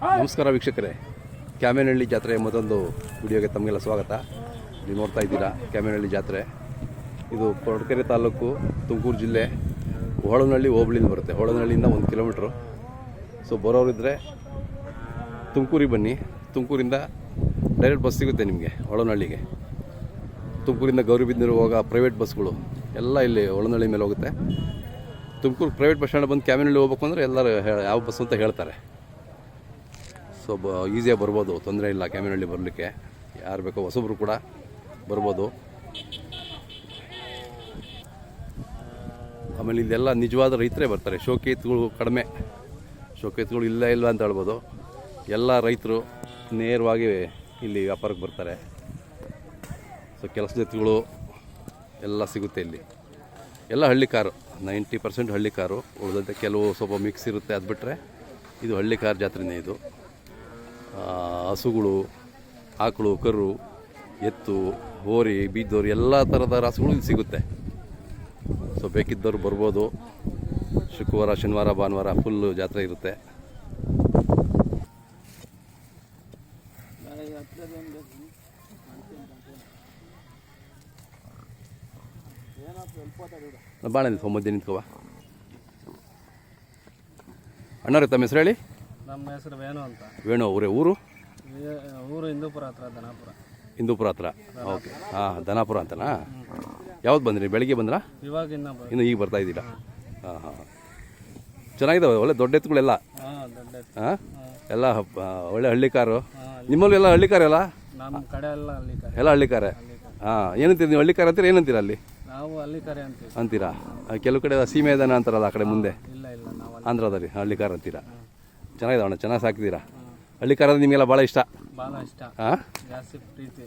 ನಮಸ್ಕಾರ ವೀಕ್ಷಕರೇ. ಕ್ಯಾಮೇನಹಳ್ಳಿ ಜಾತ್ರೆ ಮತ್ತೊಂದು ವಿಡಿಯೋಗೆ ತಮಗೆಲ್ಲ ಸ್ವಾಗತ. ನೀವು ನೋಡ್ತಾ ಇದ್ದೀರಾ ಕ್ಯಾಮೇನಹಳ್ಳಿ ಜಾತ್ರೆ. ಇದು ಕೊರಟಗೆರೆ ತಾಲೂಕು, ತುಮಕೂರು ಜಿಲ್ಲೆ ಹೋಳನಹಳ್ಳಿ ಹೋಬಳಿಲಿ ಬರುತ್ತೆ. ಹೋಳನಹಳ್ಳಿಯಿಂದ ಒಂದು ಕಿಲೋಮೀಟ್ರು. ಸೊ ಬರೋರಿದ್ದರೆ ತುಮಕೂರಿಗೆ ಬನ್ನಿ. ತುಮಕೂರಿಂದ ಡೈರೆಕ್ಟ್ ಬಸ್ ಸಿಗುತ್ತೆ ನಿಮಗೆ ಹೊಳನಹಳ್ಳಿಗೆ ತುಮಕೂರಿಂದ ಗೌರಿಬಿದನೂರು ಹೋಗೋ ಪ್ರೈವೇಟ್ ಬಸ್ಗಳು ಎಲ್ಲ ಇಲ್ಲಿ ಹೊಳನಹಳ್ಳಿ ಮೇಲೆ ಹೋಗುತ್ತೆ. ತುಮಕೂರು ಪ್ರೈವೇಟ್ ಬಸ್ ಸ್ಟ್ಯಾಂಡ್ ಬಂದು ಕ್ಯಾಮಿನಲ್ಲಿ ಹೋಗ್ಬೇಕು ಅಂದರೆ ಎಲ್ಲರೂ ಯಾವ ಬಸ್ ಅಂತ ಹೇಳ್ತಾರೆ. ಸೊ ಬ ಈಸಿಯಾಗಿ ಬರ್ಬೋದು, ತೊಂದರೆ ಇಲ್ಲ ಕ್ಯಾಮಿನಲ್ಲಿ ಬರಲಿಕ್ಕೆ. ಯಾರು ಬೇಕೋ ಹೊಸಬ್ರು ಕೂಡ ಬರ್ಬೋದು. ಆಮೇಲೆ ಇಲ್ಲೆಲ್ಲ ನಿಜವಾದ ರೈತರೇ ಬರ್ತಾರೆ. ಶೋಕೇತ್ಗಳು ಕಡಿಮೆ. ಶೋಕೇತ್ಗಳು ಇಲ್ಲ ಇಲ್ಲ ಅಂತ ಹೇಳ್ಬೋದು. ಎಲ್ಲ ರೈತರು ನೇರವಾಗಿ ಇಲ್ಲಿ ವ್ಯಾಪಾರಕ್ಕೆ ಬರ್ತಾರೆ. ಸೊ ಕೆಲಸದ ಎತ್ತುಗಳು ಎಲ್ಲ ಸಿಗುತ್ತೆ ಇಲ್ಲಿ. ಎಲ್ಲ ಹಳ್ಳಿ ಕಾರು, ನೈಂಟಿ ಪರ್ಸೆಂಟ್ ಹಳ್ಳಿ ಕಾರು ಉಳಿದಂತೆ ಕೆಲವು ಸ್ವಲ್ಪ ಮಿಕ್ಸ್ ಇರುತ್ತೆ ಅದು ಬಿಟ್ಟರೆ ಇದು ಹಳ್ಳಿ ಕಾರ್ ಜಾತ್ರೆನೇ ಇದು. ಹಸುಗಳು, ಆಕಳು, ಕರು, ಎತ್ತು, ಹೋರಿ, ಬಿದ್ದೋರು, ಎಲ್ಲ ಥರದ ರಾಸುಗಳು ಇಲ್ಲಿ ಸಿಗುತ್ತೆ. ಸೊ ಬೇಕಿದ್ದವ್ರು ಬರ್ಬೋದು. ಶುಕ್ರವಾರ, ಶನಿವಾರ, ಭಾನುವಾರ ಫುಲ್ಲು ಜಾತ್ರೆ ಇರುತ್ತೆ. ಬಾಳೆ ತೊಂಬತ್ತು ನಿಂತ್ಕೋವಾ ಅಣ್ಣವ್ರೆ ತಮ್ಮ ಹೆಸರು ಹೇಳಿ? ನಮ್ಮ ಹೆಸರು ವೇಣು ಅಂತ. ವೇಣು ಅವರೇ ಊರು? ಈ ಊರು ಹಿಂದೂಪುರ ಹತ್ರ ಧನಾಪುರ ಹಿಂದೂಪುರ ಹತ್ರ. ಓಕೆ. ಹಾಂ ಧನಾಪುರ ಅಂತನಾ? ಯಾವ್ದು ಬಂದ್ರಿ? ಬೆಳಿಗ್ಗೆ ಬಂದ್ರಾ? ಇವಾಗ ಇನ್ನ ಬ ಇನ್ನು ಈಗ ಬರ್ತಾ ಇದ್ದೀರಾ? ಹಾಂ ಹಾಂ. ಚೆನ್ನಾಗಿದ್ದಾವೆ ಒಳ್ಳೆ ದೊಡ್ಡ ಎತ್ತುಗಳೆಲ್ಲ? ಹಾಂ ದೊಡ್ಡ ಎತ್ತು. ಹಾಂ? ಎಲ್ಲ ಆ, ಒಳ್ಳೆ ಹಳ್ಳಿಕಾರು ನಿಮ್ಮಲ್ಲಿ ಎಲ್ಲ ಹಳ್ಳಿ ಕಾರ್. ಎಲ್ಲ? ನಮ್ಮ ಕಡೆ ಎಲ್ಲ ಹಳ್ಳಿಕಾರೆ ಕರೆ. ಎಲ್ಲ ಹಳ್ಳಿ ಕಾರೇ? ಹಾಂ ಏನಂತೀರಿ ನೀವು ಹಳ್ಳಿಕಾರ ಅಂತೀರ ಏನಂತೀರ ಅಲ್ಲಿ? ನಾವು ಅಲ್ಲಿ ಕರೆ ಅಂತೀವಿ. ಅಂತೀರಾ? ಆ, ಕೆಲವು ಕಡೆ ಸೀಮೆ ಇದಾನ ಅಂತಾರಲ್ಲ ಆ ಕಡೆ ಮುಂದೆ? ಇಲ್ಲ ಇಲ್ಲ ನಾವು ಆಂಧ್ರದಲ್ಲಿ ಹಳ್ಳಿ ಕಾರ್ ಅಂತೀರಾ? ಚೆನ್ನಾಗಿದೆ ಅಣ್ಣ ಚೆನ್ನಾಗಿ ಸಾಕಿದ್ದೀರಾ ಹಳ್ಳಿ ಕಾರ್ ನಿಮಗೆಲ್ಲ ಭಾಳ ಇಷ್ಟ. ಭಾಳ ಇಷ್ಟ. ಹಾಂ ಜಾಸ್ತಿ ಪ್ರೀತಿ.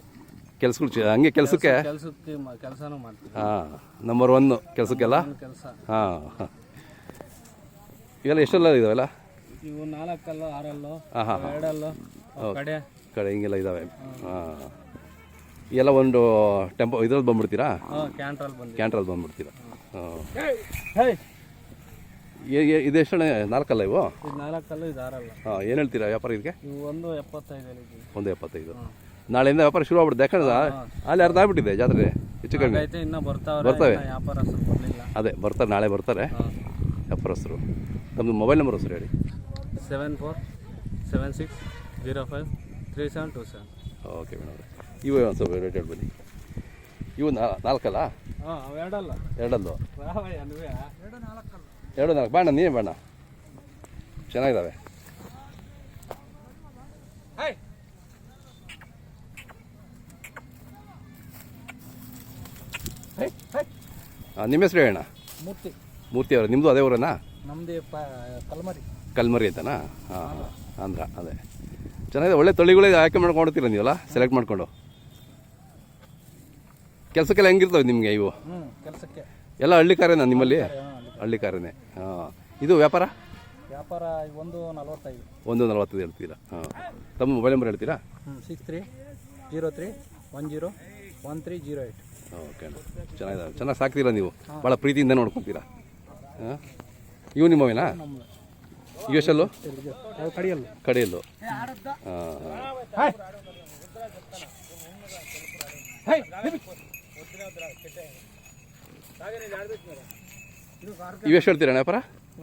ಕೆಲ್ಸಗಳು ಹಂಗೆ ಕೆಲಸಕ್ಕೆ? ಕೆಲಸಕ್ಕೆ ಕೆಲಸನೂ ಮಾಡ್ತೀವಿ. ಹಾಂ ನಂಬರ್ ಒನ್ನು ಕೆಲಸಕ್ಕೆಲ್ಲ? ಕೆಲಸ. ಹಾಂ ಇವೆಲ್ಲ ಎಷ್ಟೆಲ್ಲ ಇದಾವೆಲ್ಲ ಇವು ನಾಲ್ಕಲ್ಲು ಆರಲ್ಲು ಹಾಂ ಹಾಂ. ಎರಡಲ್ಲು ಕಡೆ. ಕಡೆ ಹಿಂಗೆಲ್ಲ ಇದ್ದಾವೆ ಹಾಂ. ಎಲ್ಲ ಒಂದು ಟೆಂಪೋ ಇದ್ರಲ್ಲಿ ಬಂದ್ಬಿಡ್ತೀರಾ? ಹಾಂ ಕ್ಯಾಂಟ್ರಲ್ಲಿ ಬಂದು ಕ್ಯಾಂಟ್ರಲ್ಲಿ ಬಂದ್ಬಿಡ್ತೀರಾ? ಹಾಂ. ಹೇ ಇದೆಷ್ಟು ನಾಲ್ಕಲ್ಲ ಇವು? ಇದು ನಾಲ್ಕಲ್ಲ ಇದು ಆರಲ್ಲ. ಹಾಂ ಏನು ಹೇಳ್ತೀರಾ ವ್ಯಾಪಾರ ಇದಕ್ಕೆ? ಇವು ಒಂದು ಎಪ್ಪತ್ತೈದು ಹೇಳಿದ್ದೀವಿ ಒಂದು ಎಪ್ಪತ್ತೈದು. ನಾಳೆಯಿಂದ ವ್ಯಾಪಾರ ಶುರು ಆಗ್ಬಿಡುತ್ತೆ ಯಾಕಂದ್ರೆ ಅಲ್ಲಿ ಅರ್ಧ ಆಗ್ಬಿಟ್ಟಿದೆ ಜಾತ್ರೆ ಹೆಚ್ಚು ಕಡಿಮೆ ಇನ್ನ ಬರ್ತಾವ್ರೆ ಬರ್ತವೆ. ವ್ಯಾಪಾರ ಅದೇ ಬರ್ತಾರೆ ನಾಳೆ ಬರ್ತಾರೆ. ವ್ಯಾಪಾರಸ್ಥರು. ನಮ್ಮದು ಮೊಬೈಲ್ ನಂಬರ್ ಹೆಸರು ಹೇಳಿ. Seven four seven six zero five three seven two seven. Okay madam ಇವು ಒಂದು ಸ್ವಲ್ಪ ರೇಟ್ ಹೇಳ್ಬನ್ನಿ ಇವು ನಾ- ನಾಲ್ಕಲ್ಲ? ಹಾಂ ಎರಡಲ್ಲ. ಎರಡಲ್ಲು ಎರಡು ನಾಲ್ಕು. ಬಾಣ ನೀನೇ ಬಾಣ. ಚೆನ್ನಾಗಿದ್ದಾವೆ. ಹಾಂ. ನಿಮ್ಮ ಹೆಸರು ಹೇಳಣ್ಣ ಮೂರ್ತಿ. ಮೂರ್ತಿ ಅವರ. ನಿಮ್ಮದು ಅದೇ ಊರನಾ? ನಮ್ದು ಕಲ್ಮರಿ. ಕಲ್ಮರಿ ಅಂತನಾ? ಹಾಂ ಆಂಧ್ರ ಅದೇ. ಚೆನ್ನಾಗಿದೆ. ಒಳ್ಳೆ ತಳಿಗಳೇ ಆಯ್ಕೆ ಮಾಡ್ಕೊಂಡಿರ್ತೀರ ನೀವಲ್ಲ? ಸೆಲೆಕ್ಟ್ ಮಾಡಿಕೊಂಡು. ಕೆಲಸಕ್ಕೆಲ್ಲ ಹೆಂಗಿರ್ತವೆ ನಿಮಗೆ ಇವು? ಕೆಲಸಕ್ಕೆ. ಎಲ್ಲ ಹಳ್ಳಿ ಕಾರೇನಾ ನಿಮ್ಮಲ್ಲಿ? ಹಳ್ಳಿ ಕಾರೇನೆ ಹಾಂ. ಇದು ವ್ಯಾಪಾರ? ವ್ಯಾಪಾರ ಒಂದು ನಲವತ್ತೈದು. ಒಂದು ನಲವತ್ತೈದು ಹೇಳ್ತೀರಾ? ಹಾಂ. ತಮ್ಮ ಮೊಬೈಲ್ ನಂಬರ್ ಹೇಳ್ತೀರಾ? Six three zero three one zero one three zero eight okay ಚೆನ್ನಾಗಿದೆ ಚೆನ್ನಾಗಿ ಸಾಕ್ತೀರಾ ನೀವು? ಭಾಳ ಪ್ರೀತಿಯಿಂದ ನೋಡ್ಕೊತೀರಾ? ಹಾಂ. ಇವು ನಿಮ್ಮವೇನಾ ಇವು ಎಷ್ಟಲ್ಲೂ ಕಡೆಯಲ್ಲು. ಕಡಿಯಲ್ಲ. ಹಾಂ ಹಾಂ. ನೀವು ಇವೆಷ್ಟು ಹೇಳ್ತೀರಣ್ಣ ವ್ಯಾಪಾರ?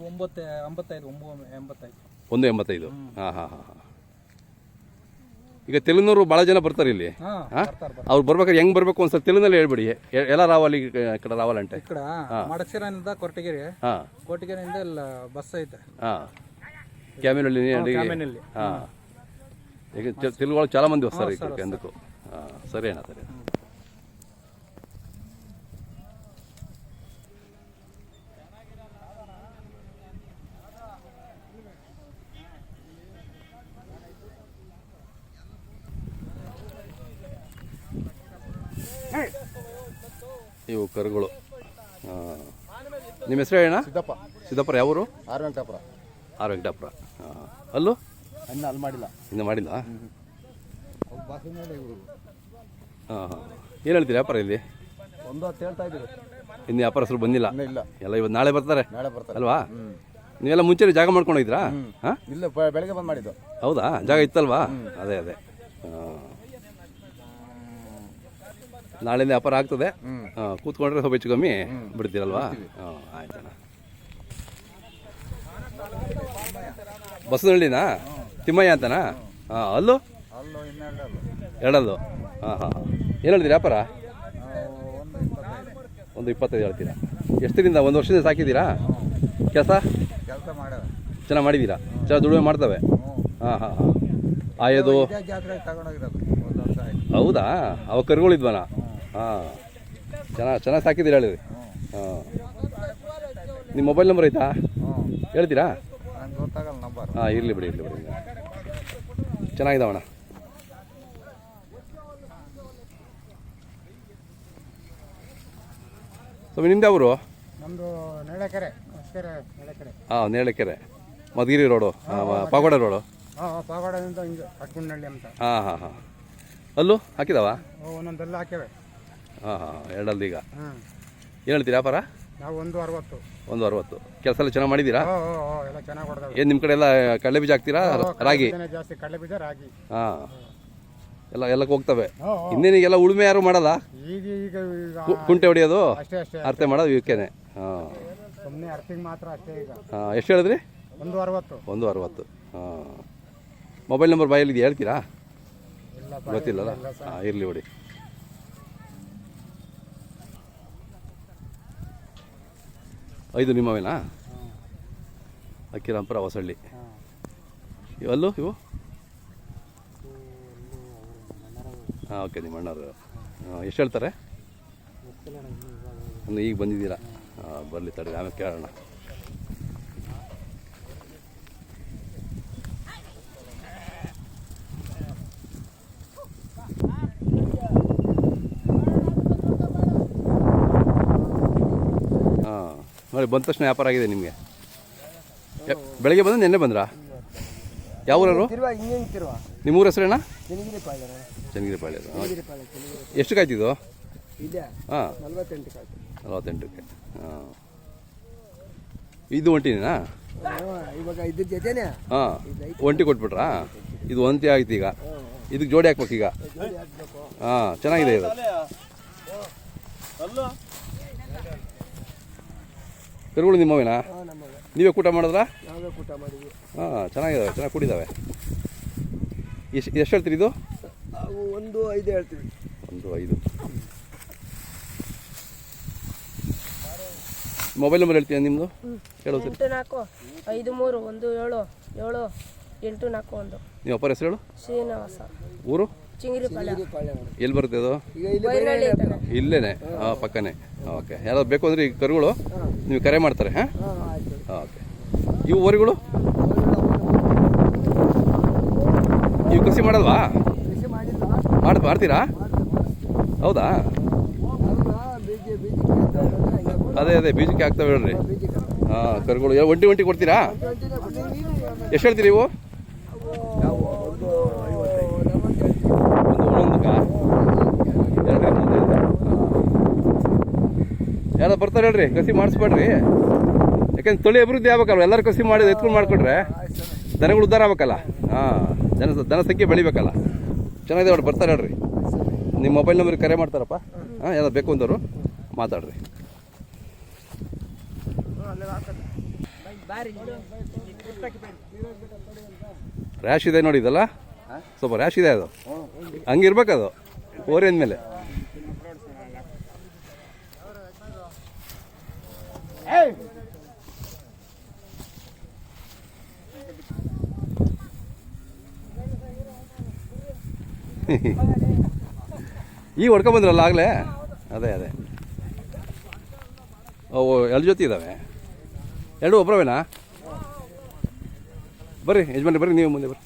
ಒಂಬತ್ತು ಎಂಬತ್ತೈದು ಒಂಬ ಎಂಬತ್ತೈದು. ಒಂದು ಎಂಬತ್ತೈದು? ಹಾಂ ಹಾಂ ಹಾಂ ಹಾಂ. ಈಗ ತೆಲುಗಿನವರು ಭಾಳ ಜನ ಬರ್ತಾರೆ ಇಲ್ಲಿ. ಹಾಂ ಅವ್ರು ಬರ್ಬೇಕಾದ್ರೆ ಹೆಂಗೆ ಬರಬೇಕು ಒಂದ್ಸಲ ತೆಲುನಲ್ಲಿ ಹೇಳ್ಬಿಡಿ. ಎಲ್ಲ ರಾವಲ್ಲಿ ಕಡೆ ರಾವಲಂಟೆ ಈ ಕಡೆ ಮಡಕಸಿರನಿಂದ ಕೊರಟಗೆರೆ. ಹಾಂ. ಕೊರಟಗೆರೆಯಿಂದ ಇಲ್ಲ ಬಸ್ ಐತೆ. ಹಾಂ. ಕ್ಯಾಮಿನಲ್ಲಿ ಹಾಂ ಈಗ ತೆಲುಗು ಒಳಗೆ ಚಾಲ ಮಂದಿ ಬರ್ತಾರೆ ಈ ಕಡೆ ಹಾಂ ಸರಿ ಅಣ್ಣ ಸರಿ ಇವು ಕರುಗಳು. ಹಾಂ ನಿಮ್ಮ ಹೆಸರು ಹೇಳಣ್ಣ ಸಿದ್ದಪ್ಪ. ಸಿದ್ದಪ್ಪರ ಯಾವೂರು ಆರು ವೆಂಕಟಾಪುರ. ಆರು ವೆಂಕಟಾಪುರ. ಹಾಂ ಅಲ್ಲೂ? ಅನ್ನ ಅಲ್ಲಿ ಮಾಡಿಲ್ಲ. ಇನ್ನು ಮಾಡಿಲ್ಲ? ಹಾಂ ಹಾಂ. ಏನು ಹೇಳ್ತೀರಿ ವ್ಯಾಪಾರ ಇಲ್ಲಿ? ಒಂದು ಹತ್ತು ಹೇಳ್ತಾ ಇದ್ದೀವಿ ಇನ್ನು ವ್ಯಾಪಾರಸ್ಥರು ಬಂದಿಲ್ಲ? ಇನ್ನೂ ಇಲ್ಲ. ಎಲ್ಲ ಇವತ್ತು ನಾಳೆ ಬರ್ತಾರೆ? ನಾಳೆ ಬರ್ತಾರೆ. ಅಲ್ವಾ? ನೀವೆಲ್ಲ ಮುಂಚೆ ಜಾಗ ಮಾಡ್ಕೊಂಡಿದ್ರಾ ಹಾಂ? ಇಲ್ಲ ಬೆಳಗ್ಗೆ ಬಂದು ಮಾಡಿದ್ದು. ಹೌದಾ? ಜಾಗ ಇತ್ತಲ್ವಾ? ಅದೇ ಅದೇ. ಆ. ನಾಳೆಯಿಂದ ವ್ಯಾಪಾರ ಆಗ್ತದೆ. ಕೂತ್ಕೊಂಡ್ರೆ ಸ್ವಲ್ಪ ಹೆಚ್ಚು ಕಮ್ಮಿ ಬಿಡ್ತೀರಲ್ವಾ? ಹಾಂ ಆಯ್ತಣ್ಣ. ಬಸವನಹಳ್ಳಿನಾ? ತಿಮ್ಮಯ್ಯ ಅಂತನಾ? ಹಾಂ ಅಲ್ಲೂ? ಎರಡಲ್ಲು? ಹಾಂ ಹಾಂ ಏನು ಹೇಳ್ತೀರಿ ವ್ಯಾಪಾರ? ಒಂದು ಇಪ್ಪತ್ತೈದು ಹೇಳ್ತೀರಾ? ಎಷ್ಟರಿಂದ ಒಂದು ವರ್ಷದಿಂದ ಸಾಕಿದ್ದೀರಾ? ಕೆಲಸ? ಚೆನ್ನಾಗಿ ಮಾಡಿದ್ದೀರಾ? ಚೆನ್ನಾಗಿ ದುಡಿಮೆ ಮಾಡ್ತವೆ? ಹಾಂ ಹಾಂ ಹಾಂ. ಆಯೋದು? ಹೌದಾ? ಅವ ಕರುಗಳಿದ್ವನ ಹಾಂ. ಚೆನ್ನಾಗಿ ಚೆನ್ನಾಗಿ ಸಾಕಿದ್ದೀರಿ ಹೇಳಿರಿ ಹಾಂ. ನಿಮ್ಮ ಮೊಬೈಲ್ ನಂಬರ್ ಐತಾ? ಹೇಳ್ತೀರಾ? ನಂಗೆ ಗೊತ್ತಾಗಲ್ಲ ನಂಬರ್ ಹಾಂ ಇರಲಿ ಬಿಡಿ ಇರಲಿ ಬಿಡಿ. ಚೆನ್ನಾಗಿದ್ದಾವಣ್ಣ ಸ್ವಾಮಿ ನಿಮ್ದು ಅವರು ನಮ್ಮದು ನೇಳೆಕೆರೆ ಹಾಂ Nelekere Madhugiri road. Pagoda road. ಹಾಂ ಪಾಗೋಡದಿಂದ ಹಿಂಗೆ ಅಂತ. ಹಾಂ ಹಾಂ ಹಾಂ. ಅಲ್ಲೂ ಹಾಕಿದಾವ? ಒಂದೊಂದೆಲ್ಲ ಹಾಕ್ಯವೆ. ಹಾಂ ಹಾಂ ಎರಡಲ್ದು ಈಗ. ಏನು ಹೇಳ್ತೀರಾ ವ್ಯಾಪಾರ? ನಾವು ಒಂದು ಅರವತ್ತು. ಒಂದು ಅರವತ್ತು. ಕೆಲಸ ಎಲ್ಲ ಚೆನ್ನಾಗಿ ಮಾಡಿದ್ದೀರಾ? ಓ ಓ ಓ ಎಲ್ಲ ಚೆನ್ನಾಗಿ ಹೊಡೆದವೆ. ಏನು ನಿಮ್ಮ ಕಡೆ ಎಲ್ಲ ಕಡಲೆ ಬೀಜ ಹಾಕ್ತೀರಾ? ರಾಗಿ? ಜಾಸ್ತಿ ಕಡಲೆ ಬೀಜ ರಾಗಿ. ಹಾಂ. ಎಲ್ಲ ಎಲ್ಲಕ್ಕೆ ಹೋಗ್ತವೆ. ಇನ್ನೇನು ಈಗ ಇನ್ನೇನಿಗೆಲ್ಲ ಉಳುಮೆ ಯಾರು ಮಾಡಲ್ಲ? ಈಗ ಈಗ ಈಗ ಕು- ಕುಂಟೆ ಹೊಡೆಯೋದು? ಅಷ್ಟೇ ಅಷ್ಟೇ ಅರ್ತೆ ಮಾಡೋದು ಇವಕ್ಕೇನೆ ಹಾಂ. ಸುಮ್ಮನೆ ಅರ್ತಿಗೆ ಮಾತ್ರ ಅಷ್ಟೇ ಈಗ. ಹಾಂ ಎಷ್ಟು ಹೇಳಿದ್ರಿ? ಒಂದು ಅರವತ್ತು. ಒಂದು ಅರವತ್ತು. ಹಾಂ. ಮೊಬೈಲ್ ನಂಬರ್ ಬಾಯಲ್ಲಿ ಇದೆಯಾ ಹೇಳ್ತೀರಾ? ಇಲ್ಲ ಗೊತ್ತಿಲ್ಲಲ್ಲ? ಹಾಂ ಇರಲಿ ಬಿಡಿ. ಐದು ನಿಮ್ಮವೇನಾ ಅಕ್ಕಿರಾಂಪುರ ಹೊಸಳ್ಳಿ. ಇವಲ್ಲು ಇವು? ಹಾಂ, ಓಕೆ, ನಿಮ್ಮ ಅಣ್ಣವರು. ಹಾಂ, ಎಷ್ಟು ಹೇಳ್ತಾರೆ? ಈಗ ಬಂದಿದ್ದೀರಾ? ಬರಲಿ ತಡೆ, ಆಮೇಲೆ ಕೇಳೋಣ ಹಾಂ ನೋಡಿ ಬಂದ ತಕ್ಷಣ ವ್ಯಾಪಾರ ಆಗಿದೆ ನಿಮಗೆ. ಬೆಳಗ್ಗೆ ಬಂದು ನಿನ್ನೆ ಬಂದ್ರಾ? ಯಾವ ಊರವರು? ತಿರುವ ಹಿಂಗೆ ತಿರುವ ನಿಮ್ಮ ಊರ ಹೆಸರೇನಾ? ಚೆನ್ನಗಿರಿ ಪಾಳ್ಯ ಎಷ್ಟು ಕಾಯ್ತಿದ್ದು? ಇದೆ. ಹಾಂ. ನಲವತ್ತೆಂಟಕ್ಕೆ. ಹಾಂ. ಇದು ಜೊತೆನೆ. ಹಾಂ. ಒಂಟಿ ಕೊಟ್ಬಿಟ್ರಾ? ಇದು ಒಂಟಿ ಆಯ್ತು ಈಗ. ಇದಕ್ಕೆ ಜೋಡಿ ಹಾಕ್ಬೇಕು ಈಗ. ಹಾಂ ಚೆನ್ನಾಗಿದೆ ಇದು. ಕರುಗಳು ನಿಮ್ಮವೇನಾ ನಮಗೆ ನೀವೇ ಕೂಟ ಮಾಡಿದ್ರಾ? ನಾವೇ ಊಟ ಮಾಡಿದ್ವಿ. ಹಾಂ ಚೆನ್ನಾಗಿದ್ದಾವೆ ಚೆನ್ನಾಗಿ ಕೂಡಿದಾವೆ. ಎಷ್ಟು ಎಷ್ಟು ಹೇಳ್ತೀರಿ ಇದು? ಒಂದು ಐದು ಹೇಳ್ತೀವಿ. ಒಂದು ಐದು. ಮೊಬೈಲ್ ನಂಬರ್ ಹೇಳ್ತೀಯ ನಿಮ್ಮದು ಹೇಳು ಸರಿ. ಎಂಟು ನಾಲ್ಕು ಐದು ಮೂರು ಒಂದು ಏಳು ಏಳು ಎಂಟು ನಾಲ್ಕು ಒಂದು. ನೀವು ಅಪ್ಪರ ಹೆಸರು ಹೇಳು? ಶ್ರೀನಿವಾಸ. ಊರು? ಎಲ್ಲಿ ಬರುತ್ತೆ ಅದು? ಈಗ ಇಲ್ಲೇನೆ? ಹಾಂ ಪಕ್ಕನೇ. ಓಕೆ. ಯಾರಾದ್ರು ಬೇಕು ಅಂದರೆ ಈ ಕರುಗಳು ನೀವು ಕರೆ ಮಾಡ್ತಾರೆ ಹಾಂ? ಓಕೆ. ಇವು ವರಿಗಳು ಇವು ಕೃಷಿ ಮಾಡಲ್ವಾ? ಮಾಡ್ ಮಾಡ್ತೀರಾ? ಹೌದಾ? ಅದೇ ಅದೇ ಬೀಜಕ್ಕೆ ಹಾಕ್ತಾವೆ ಹೇಳ್ರಿ ಹಾಂ ಕರುಗಳು. ಯಾವ ಒಂಟಿ ಒಂಟಿ ಕೊಡ್ತೀರಾ? ಎಷ್ಟು ಹೇಳ್ತೀರಿ ಇವು ಒಂದು ಒಂದೊಂದಕ್ಕ ಹೇಳ್ರಿ ಯಾರು ಬರ್ತಾರೆ ಹೇಳ್ರಿ, ಕಸಿ ಮಾಡಿಸ್ಬೇಡ್ರಿ. ಯಾಕಂದ್ರೆ ತೊಳೆ ಅಭಿವೃದ್ಧಿ ಆಗ್ಬೇಕಲ್ಲ ಎಲ್ಲರೂ ಕಸಿ ಮಾಡಿ ಎತ್ಕೊಂಡು ಮಾಡಿಕೊಟ್ರೆ ದನಗಳು ಉದ್ಧಾರ ಆಗ್ಬೇಕಲ್ಲ? ಹಾಂ ಜನ ದನ ಸಂಖ್ಯೆ ಬೆಳಿಬೇಕಲ್ಲ. ಚೆನ್ನಾಗಿದೆ ಅವ್ರು ಬರ್ತಾರೆ ಹೇಳ್ರಿ. ನಿಮ್ಮ ಮೊಬೈಲ್ ನಂಬರ್ ಕರೆ ಮಾಡ್ತಾರಪ್ಪ. ಹಾಂ, ಯಾರು ಬೇಕು ಅಂದವರು ಮಾತಾಡ್ರಿ. ರ್ಯಾಶ್ ಇದೆ ನೋಡಿದಲ್ಲ ಸ್ವಲ್ಪ ರ್ಯಾಶ್ ಇದೆ ಅದು. ಹಂಗಿರ್ಬೇಕದು. ಓರಿ ಅಂದಮೇಲೆ. ಈಗ ಹೊಡ್ಕೊಂಡ್ ಬಂದ್ರಲ್ಲ ಆಗಲೇ? ಅದೇ ಅದೇ. ಓ ಎರಡು ಜೊತೆ ಇದ್ದಾವೆ? ಎರಡು ಒಬ್ಬರವೇನಾ ಬರ್ರಿ, ಯಜಮಾನ್ರಿ, ಬರ್ರಿ, ನೀವು ಮುಂದೆ ಬರ್ರಿ.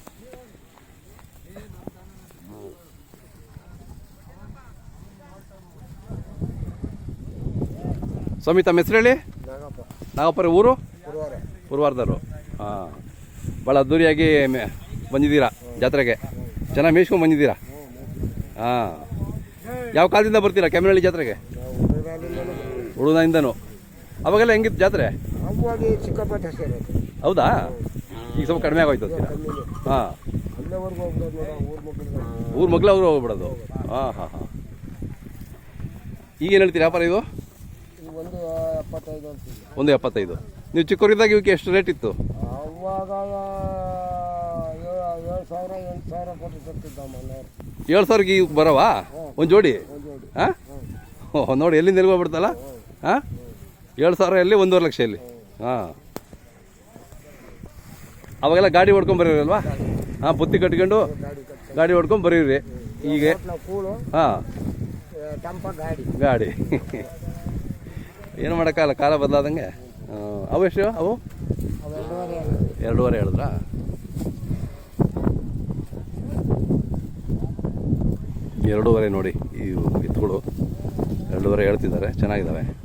ಸ್ವಾಮಿ, ತಮ್ಮ ಹೆಸರು ಹೇಳಿ? ನಾಗಪ್ಪ ನಾಗಪ್ಪರ ಊರು? ಪೂರ್ವಾರ್ಧರು ಹಾಂ. ಭಾಳ ಅದ್ದೂರಿಯಾಗಿ ಬಂದಿದ್ದೀರಾ ಜಾತ್ರೆಗೆ? ಚೆನ್ನಾಗಿ ಮೇಯ್ಸ್ಕೊಂಡು ಬಂದಿದ್ದೀರಾ? ಹಾಂ. ಯಾವ ಕಾಲದಿಂದ ಬರ್ತೀರಾ ಕೆಮ್ಮನಹಳ್ಳಿ ಜಾತ್ರೆಗೆ? ಹುಡುಗನಿಂದನೂ ಅವಾಗೆಲ್ಲ ಹೆಂಗಿತ್ತು ಜಾತ್ರೆ? ಹೌದಾ? ಈಗ ಸ್ವಲ್ಪ ಕಡಿಮೆ ಆಗೋಯ್ತು ಹಾಂ. ಊರ್ ಮಗ್ಳು ಅವರು ಹೋಗ್ಬಿಡೋದು. ಹಾಂ ಹಾಂ ಹಾಂ. ಈಗೇನು ಹೇಳ್ತೀರಿ ವ್ಯಾಪಾರ ಇದು? ಒಂದು ಎಪ್ಪತ್ತೈದು. ನೀವು ಚಿಕ್ಕವರಿದ್ದಾಗ ಇವಕ್ಕೆ ಎಷ್ಟು ರೇಟ್ ಇತ್ತು? ಸಾವಿರ ಕೊಟ್ಟು ಮನೆಯವ್ರು ಏಳು ಸಾವಿರಕ್ಕೆ ಈಗ ಬರವಾ? ಒಂದು ಜೋಡಿ? ಹಾಂ? ಓಹ್ ನೋಡಿ ಎಲ್ಲಿಂದ ಎಲ್ಲಿಗೆ ಹೋಗ್ಬಿಡ್ತಲ್ಲ ಹಾಂ? ಏಳು ಸಾವಿರ ಎಲ್ಲಿ ಒಂದೂವರೆ ಲಕ್ಷ ಎಲ್ಲಿ? ಹಾಂ. ಅವಾಗೆಲ್ಲ ಗಾಡಿ ಹೊಡ್ಕೊಂಡ್ ಬರೀರಲ್ವಾ ಹಾಂ ಬುತ್ತಿ ಕಟ್ಕೊಂಡು ಗಾಡಿ ಹೊಡ್ಕೊಂಡು ಬರೀರಿ ಈಗ ಹಾಂ. ಗಾಡಿ. ಏನು ಮಾಡೋಕ್ಕಾಗಲ್ಲ ಕಾಲ ಬದಲಾದಂಗೆ? ಅವು ಎಷ್ಟು ಅವು? ಎರಡೂವರೆ ಹೇಳಿದ್ರಾ? ಎರಡೂವರೆ ನೋಡಿ ಈ ಎತ್ತುಗಳು. ಎರಡೂವರೆ ಹೇಳ್ತಿದ್ದಾರೆ. ಚೆನ್ನಾಗಿದ್ದಾವೆ.